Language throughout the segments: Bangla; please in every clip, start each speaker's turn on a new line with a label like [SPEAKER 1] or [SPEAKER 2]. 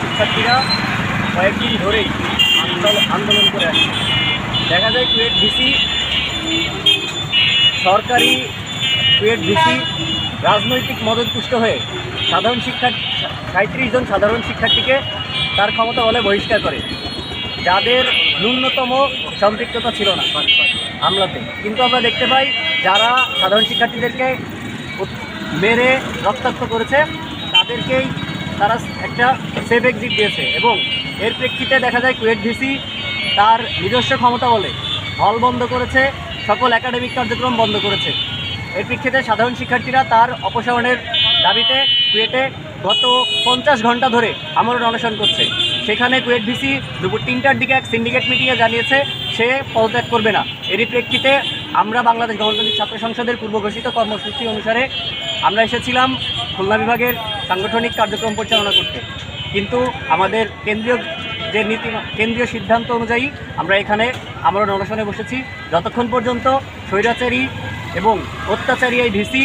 [SPEAKER 1] শিক্ষার্থীরা কয়েকদিন ধরেই আন্দোলন করে আসছে দেখা যায় কুয়েট ভিসি সরকারি কুয়েট ভিসি রাজনৈতিক মদতপুষ্ট হয়ে সাধারণ শিক্ষার্থী সাঁত্রিশ জন সাধারণ শিক্ষার্থীকে তার ক্ষমতা বলে বহিষ্কার করে যাদের ন্যূনতম সম্পৃক্ততা ছিল না আমলাতে কিন্তু আমরা দেখতে পাই যারা সাধারণ শিক্ষার্থীদেরকে মেরে রক্তাক্ত করেছে। তাদেরকেই তারা একটা সেফ এক্সিট দিয়েছে এবং এর প্রেক্ষিতে দেখা যায় কুয়েট ভিসি তার নিজস্ব ক্ষমতা বলে হল বন্ধ করেছে, সকল একাডেমিক কার্যক্রম বন্ধ করেছে। এর প্রেক্ষিতে সাধারণ শিক্ষার্থীরা তার অপসারণের দাবিতে কুয়েটে গত পঞ্চাশ ঘণ্টা ধরে আমরণ অনশন করছে। সেখানে কুয়েট ভিসি দুপুর তিনটার দিকে এক সিন্ডিকেট মিটিংয়ে জানিয়েছে, সে পদত্যাগ করবে না। এরই প্রেক্ষিতে আমরা বাংলাদেশ গণতান্ত্রিক ছাত্র সংসদের পূর্ব ঘোষিত কর্মসূচি অনুসারে আমরা এসেছিলাম খুলনা বিভাগের সাংগঠনিক কার্যক্রম পরিচালনা করতে। কিন্তু আমাদের কেন্দ্রীয় যে নীতি, কেন্দ্রীয় সিদ্ধান্ত অনুযায়ী আমরা এখানে আমরা অনশনে বসেছি। যতক্ষণ পর্যন্ত স্বৈরাচারী এবং অত্যাচারী এই ভিসি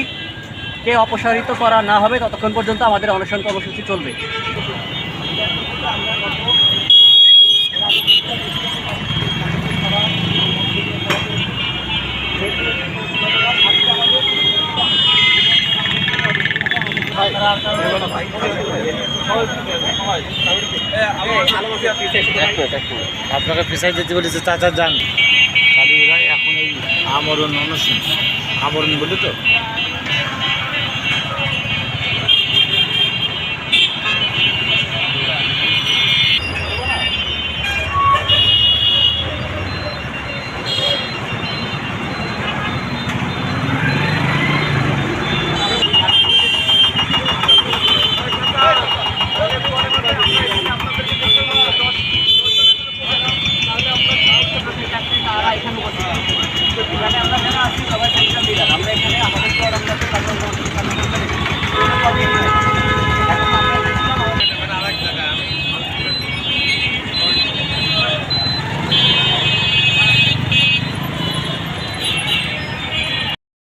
[SPEAKER 1] কে অপসারিত করা না হবে, ততক্ষণ পর্যন্ত আমাদের অনশন কর্মসূচি চলবে।
[SPEAKER 2] আপনাকে পিসাই যেতে বলেছে চাচা যান। খালি এখন এই আমরণ অনুষ্ঠান আমরণ বলি তো?